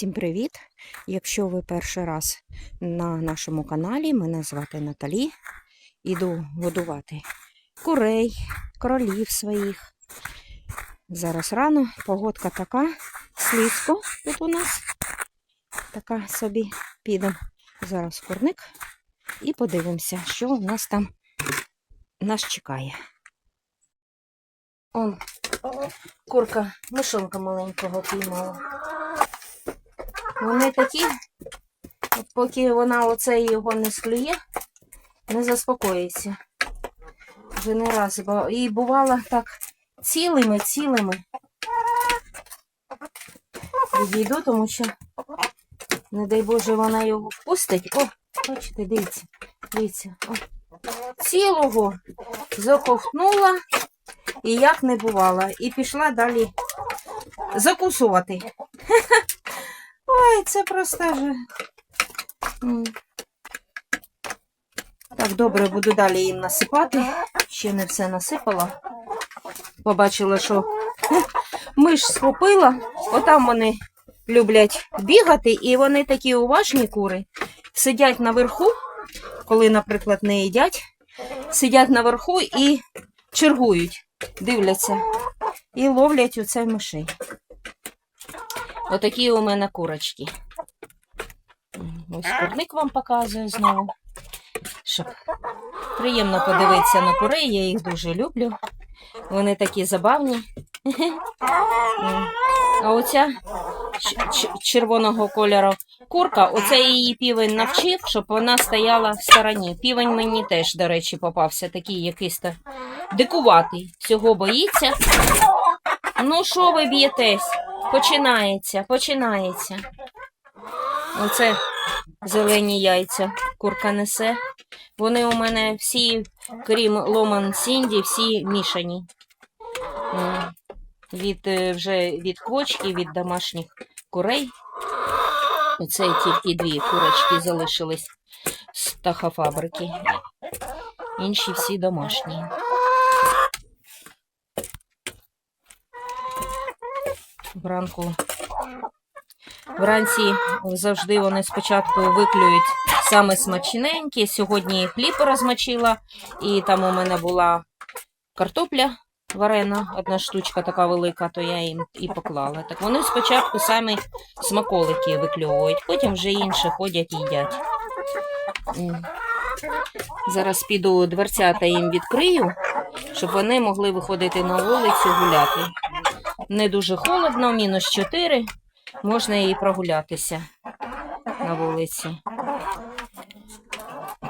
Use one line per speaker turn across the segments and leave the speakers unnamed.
Всім привіт! Якщо ви перший раз на нашому каналі, мене звати Наталі. Іду годувати курей, королів своїх. Зараз рано, погодка така, слизько тут у нас. Така собі підемо зараз в курник і подивимося, що у нас там нас чекає. Он курка, мишонка маленького піймала. Вони такі, поки вона оце його не склює, не заспокоїться. Вже не раз. І бувало так цілими, цілими. Відійду, тому що, не дай Боже, вона його впустить. О, бачите, дивіться, дивіться. О. Цілого заковтнула і як не бувало. І пішла далі закусувати. Ой, це просто же. Так, добре, буду далі їм насипати. Ще не все насипала. Побачила, що миш схопила. Отам вони люблять бігати, і вони такі уважні кури. Сидять наверху, коли, наприклад, не їдять, сидять наверху і чергують, дивляться і ловлять у цей мишей. Отакі у мене курочки. Ось курник вам показую знову. Щоб приємно подивитися на курей, я їх дуже люблю. Вони такі забавні. А оця червоного кольору курка, оце її півень навчив, щоб вона стояла в стороні. Півень мені теж, до речі, попався, такий якийсь дикуватий. Всього боїться. Ну, що ви б'єтесь? Починається, починається. Оце зелені яйця курка несе. Вони у мене всі, крім Ломан Сінді, всі мішані. Від е, вже від квочки, від домашніх курей. Оце тільки дві курочки залишились з птахофабрики. Інші всі домашні. Вранку Вранці завжди вони спочатку виклюють саме смачненькі. Сьогодні хліб розмочила, і там у мене була картопля варена, одна штучка така велика, то я їм і поклала. Так вони спочатку самі смаколики викльовують, потім вже інші ходять і їдять. Зараз піду дверцята їм відкрию, щоб вони могли виходити на вулицю гуляти. Не дуже холодно, мінус 4 можна і прогулятися на вулиці.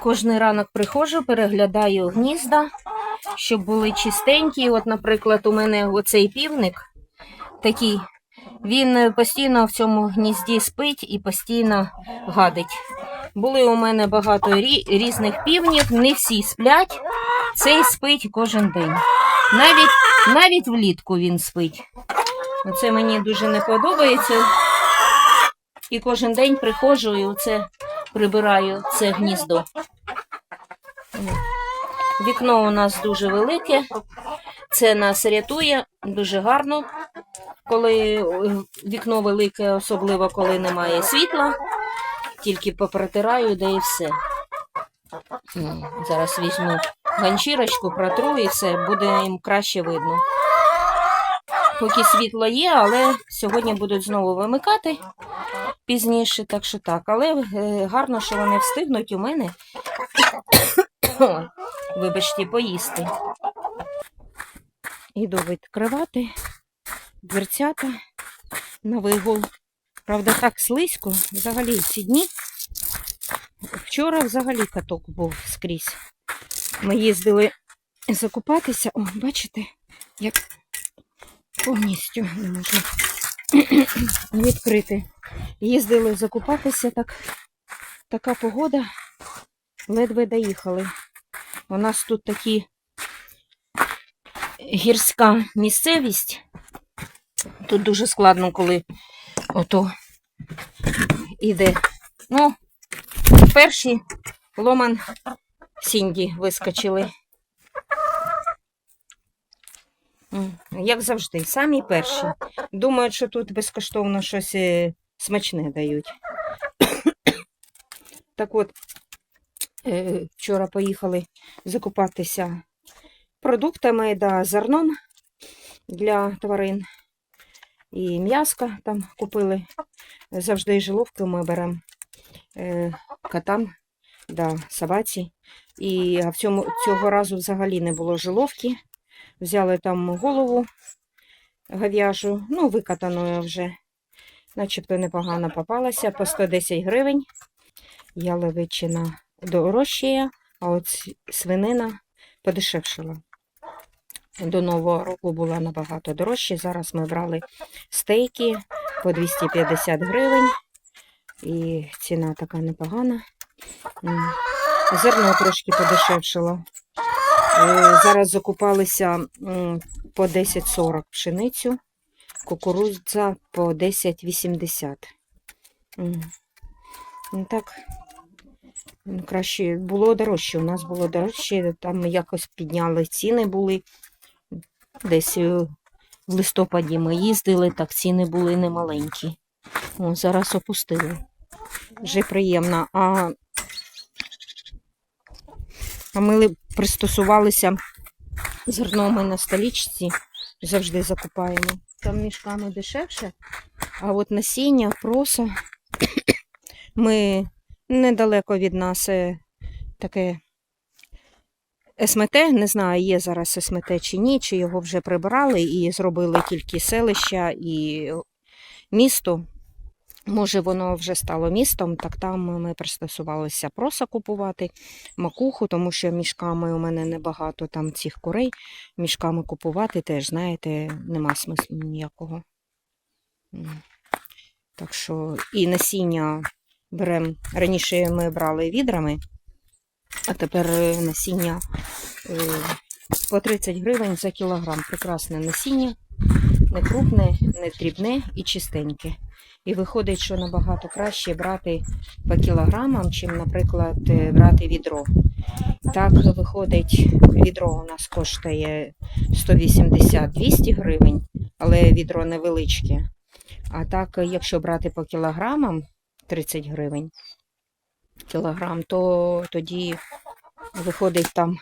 Кожний ранок приходжу, переглядаю гнізда, щоб були чистенькі. От, наприклад, у мене оцей півник такий, він постійно в цьому гнізді спить і постійно гадить. Були у мене багато різних півнів, не всі сплять, цей спить кожен день. Навіть, навіть влітку він спить. Оце мені дуже не подобається. І кожен день приходжу і оце прибираю це гніздо. Вікно у нас дуже велике, це нас рятує дуже гарно, коли е, вікно велике, особливо коли немає світла, тільки попротираю, да і все. Зараз візьму ганчірочку, протру і все, буде їм краще видно. Поки світло є, але сьогодні будуть знову вимикати пізніше, так що так. Але е, гарно, що вони встигнуть у мене. Вибачте, поїсти. Іду відкривати дверцята на вигул. Правда, так слизько. Взагалі ці дні. Вчора взагалі каток був скрізь. Ми їздили закупатися. О, бачите, як повністю не можна відкрити. Їздили закупатися, так, така погода, ледве доїхали. У нас тут такі гірська місцевість. Тут дуже складно, коли ото іде. Ну, перші ломан Сінді вискочили. Як завжди, самі перші. Думають, що тут безкоштовно щось е, смачне дають. Так от, е, вчора поїхали закупатися продуктами да зерном для тварин. І м'яска там купили. Завжди жиловки ми беремо е, котам да, собаці. І в цьому, цього разу взагалі не було жиловки. Взяли там голову говяжу, ну, викатаною вже. Начебто непогано попалася по 110 гривень. Яловичина дорожчає, а от свинина подешевшила. До Нового року була набагато дорожче. Зараз ми брали стейки по 250 гривень. І ціна така непогана. Зерно трошки подешевшило. Е, Зараз закупалися по 10,40 пшеницю, кукурудза по 10,80. Ну так, краще було дорожче. У нас було дорожче, там якось підняли ціни були. Десь е, в листопаді ми їздили, так ціни були немаленькі. О, зараз опустили. Вже приємно. А, а ми ли- пристосувалися зерно ми на столічці завжди закупаємо. Там мішками дешевше, а от насіння, проса ми недалеко від нас е, таке СМТ, не знаю, є зараз СМТ чи ні, чи його вже прибрали і зробили тільки селища і місто. Може, воно вже стало містом, так там ми пристосувалися проса купувати, макуху, тому що мішками у мене небагато там цих курей. Мішками купувати теж, знаєте, нема смислу ніякого. Так що і насіння беремо. Раніше ми брали відрами, а тепер е, насіння е, по 30 гривень за кілограм. Прекрасне насіння, не крупне, не дрібне і чистеньке. І виходить, що набагато краще брати по кілограмам, чим, наприклад, е, брати відро. Так виходить, відро у нас коштує 180-200 гривень, але відро невеличке. А так, якщо брати по кілограмам 30 гривень кілограм, то тоді виходить там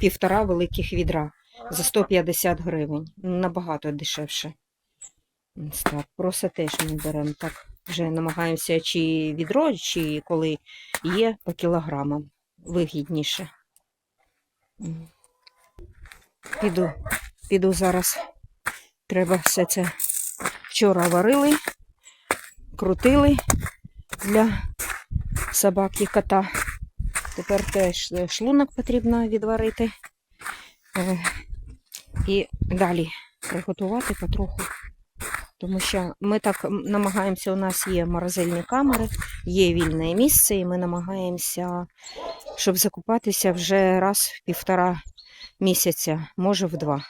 півтора великих відра за 150 гривень. Набагато дешевше. Ось Так, теж ми беремо так. Вже намагаємося чи відро, чи коли є по кілограмам. Вигідніше. Піду, піду зараз. Треба все це вчора варили, крутили для собак і кота. Тепер теж е, шлунок потрібно відварити. І далі приготувати потроху. Тому що ми так намагаємося, у нас є морозильні камери, є вільне місце, і ми намагаємося, щоб закупатися вже раз в півтора місяця, може в два.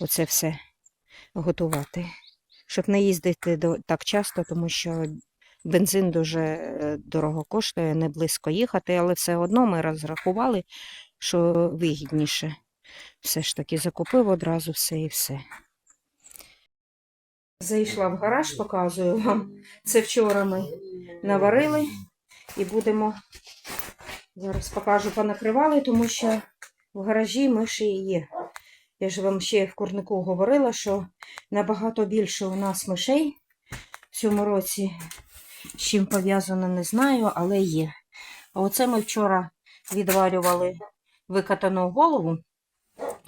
Оце все готувати. Щоб не їздити так часто, тому що бензин дуже е, дорого коштує, не близько їхати, але все одно ми розрахували, що вигідніше. Все ж таки закупив одразу все і все. Зайшла в гараж, показую вам. Це вчора ми наварили і будемо. Зараз покажу, понакривали, тому що в гаражі миші є. Я ж вам ще в курнику говорила, що набагато більше у нас мишей в цьому році. З чим пов'язано, не знаю, але є. А оце ми вчора відварювали викатану голову,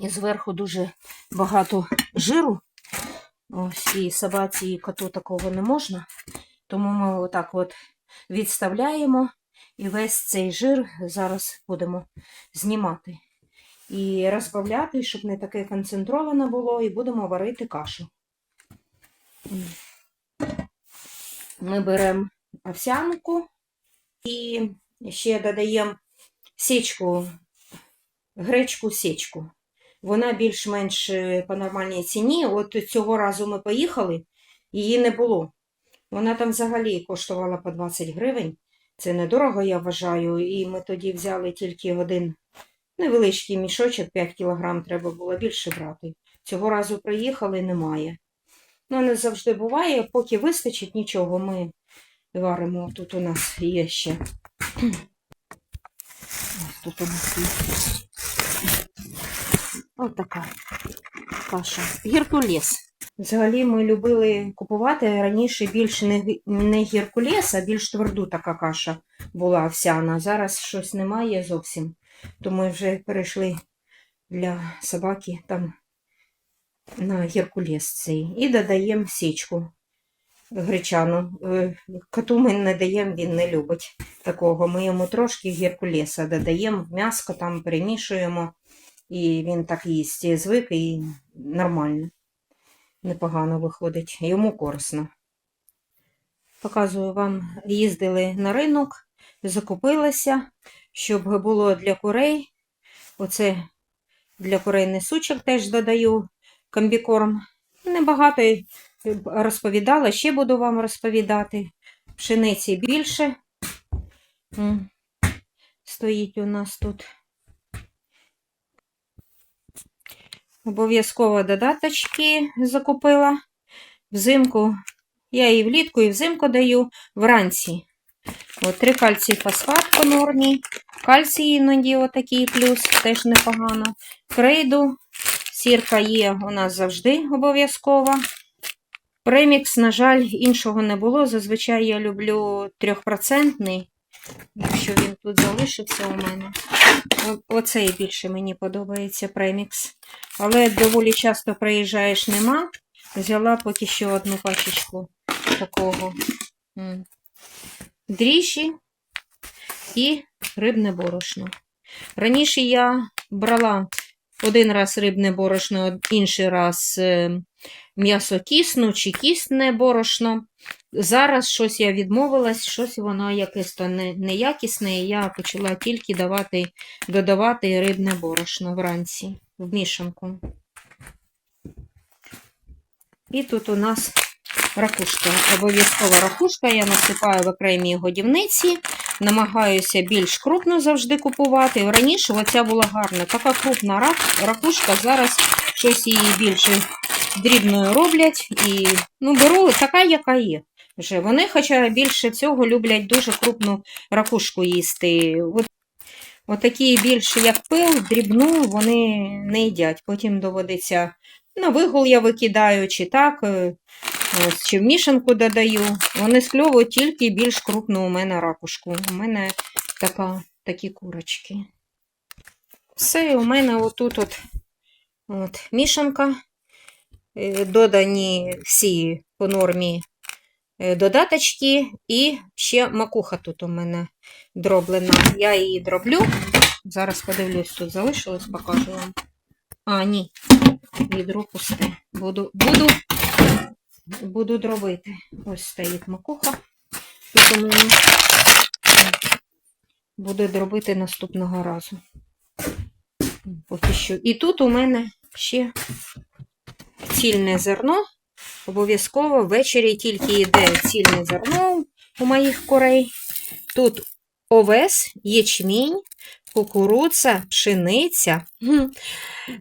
і зверху дуже багато жиру. Ось і собаці, і коту такого не можна. Тому ми отак от відставляємо і весь цей жир зараз будемо знімати. І розбавляти, щоб не таке концентроване було, і будемо варити кашу. Ми беремо овсянку і ще додаємо січку, гречку січку. Вона більш-менш е, по нормальній ціні. От цього разу ми поїхали, її не було. Вона там взагалі коштувала по 20 гривень. Це недорого, я вважаю. І ми тоді взяли тільки один невеличкий мішочок, 5 кілограм треба було більше брати. Цього разу приїхали, немає. Ну, не завжди буває, поки вистачить нічого, ми варимо. Тут у нас є ще. Тут у нас є. Ось така каша. Геркулес. Взагалі ми любили купувати раніше більш не геркулес, а більш тверду така каша була овсяна. Зараз щось немає зовсім. То ми вже перейшли для собаки там на геркулес цей. І додаємо січку гречану. Е, Коту ми не даємо, він не любить такого. Ми йому трошки геркулеса додаємо, м'яско там перемішуємо, і він так їсть звик, і нормально. Непогано виходить. Йому корисно. Показую вам, їздили на ринок, закупилася, щоб було для курей. Оце для курей несучок теж додаю комбікорм. Небагато розповідала, ще буду вам розповідати. Пшениці більше. Стоїть у нас тут. Обов'язково додаточки закупила. Взимку. Я і влітку, і взимку даю вранці. От, три кальцій фосфат по нормі. Кальцій іноді отакий плюс, теж непогано. Крейду. Сірка є у нас завжди обов'язкова. Премікс, на жаль, іншого не було. Зазвичай я люблю трьохпроцентний, якщо він тут залишився у мене. Оцей більше мені подобається премікс. Але доволі часто приїжджаєш нема. Взяла поки що одну пачечку такого. Дріжджі і рибне борошно. Раніше я брала один раз рибне борошно, інший раз е, м'ясо кісну чи кісне борошно. Зараз щось я відмовилась, щось воно якесь то неякісне, і я почала тільки давати, додавати рибне борошно вранці в мішанку. І тут у нас ракушка. Обов'язкова ракушка. Я насипаю в окремій годівниці. Намагаюся більш крупну завжди купувати. Раніше оця була гарна. Така крупна рак- ракушка. Зараз щось її більше дрібною роблять. І ну, беру така, яка є. Вже. Вони, хоча більше цього, люблять дуже крупну ракушку їсти. От, отакі більше, як пил, дрібну, вони не їдять. Потім доводиться на вигул я викидаю, чи так, е, ось, чи в мішанку додаю. Вони скльовують тільки більш крупну у мене ракушку. У мене така, такі курочки. Все, у мене отут от, от мішанка. Е, Додані всі по нормі е, додаточки, і ще макуха тут у мене дроблена. Я її дроблю. Зараз подивлюсь, тут залишилось, покажу вам. А, ні, відро пусте. Буду, буду, буду дробити. Ось стоїть макуха. Тут у мене буду дробити наступного разу. Поки що. І тут у мене ще цільне зерно. Обов'язково ввечері тільки йде цільне зерно у моїх курей. Тут овес, ячмінь, кукурудза, пшениця,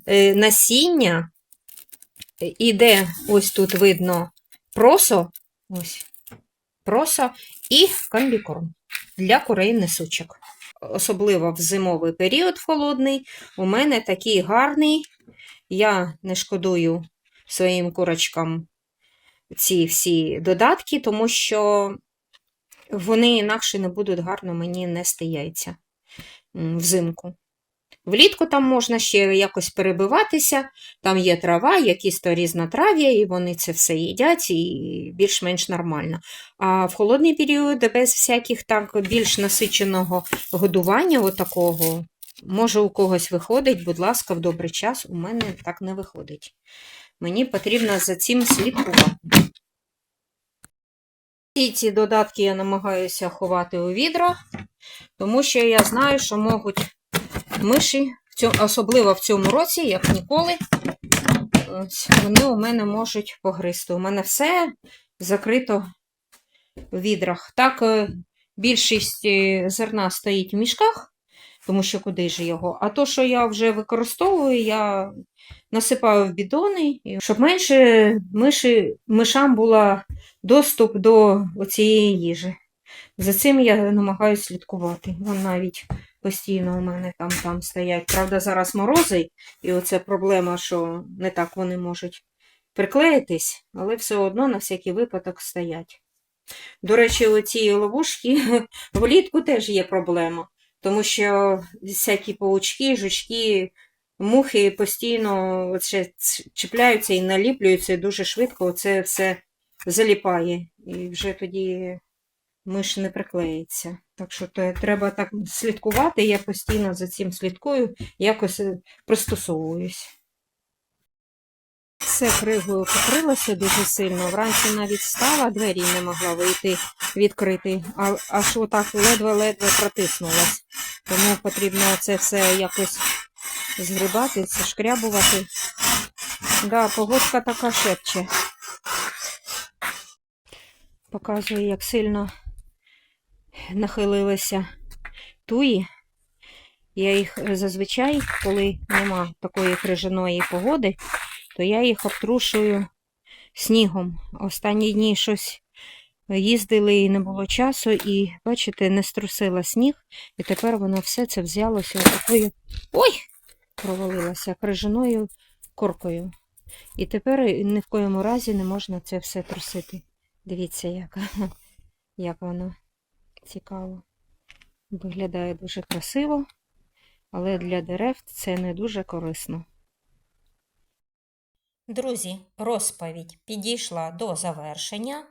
е, насіння. Іде, ось тут видно просо, ось, просо і комбікорм для курей несучок. Особливо в зимовий період холодний. У мене такий гарний. Я не шкодую своїм курочкам ці всі додатки, тому що вони інакше не будуть гарно мені нести яйця взимку. Влітку там можна ще якось перебиватися, там є трава, якісь то різнотрав'я, і вони це все їдять і більш-менш нормально. А в холодний період без всяких так більш насиченого годування, отакого, може у когось виходить, будь ласка, в добрий час, у мене так не виходить. Мені потрібно за цим слідкувати. Всі ці додатки я намагаюся ховати у відро, тому що я знаю, що можуть миші, особливо в цьому році, як ніколи, вони у мене можуть погризти. У мене все закрито в відрах. Так, е, більшість е, зерна стоїть в мішках, тому що куди ж його. А то, що я вже використовую, я насипаю в бідони, щоб менше миші, мишам була доступ до цієї їжі. За цим я намагаюся слідкувати. Вон навіть постійно у мене там, там стоять. Правда, зараз морози, і оце проблема, що не так вони можуть приклеїтись, але все одно на всякий випадок стоять. До речі, у цій ловушки влітку теж є проблема, тому що всякі паучки, жучки, мухи постійно оце чіпляються і наліплюються і дуже швидко це все заліпає. І вже тоді миш не приклеїться. Так що то треба так слідкувати, я постійно за цим слідкую, якось е, пристосовуюсь. Все кривою покрилося дуже сильно. Вранці навіть встала, двері не могла вийти відкрити, а аж отак ледве-ледве протиснулась. Тому потрібно це все якось згрібати, шкрябувати. Да, погодка така шепче. Показую, як сильно нахилилися туї. Я їх зазвичай, коли нема такої крижаної погоди, то я їх обтрушую снігом. Останні дні щось їздили і не було часу, і, бачите, не струсила сніг, і тепер воно все це взялося такою. Ой! провалилося крижаною коркою. І тепер ні в коєму разі не можна це все трусити. Дивіться, як, як воно цікаво. Виглядає дуже красиво, але для дерев це не дуже корисно. Друзі, розповідь підійшла до завершення.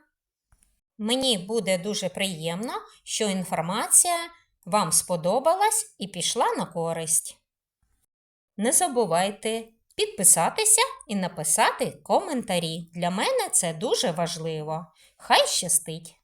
Мені буде дуже приємно, що інформація вам сподобалась і пішла на користь. Не забувайте підписатися і написати коментарі. Для мене це дуже важливо. Хай щастить!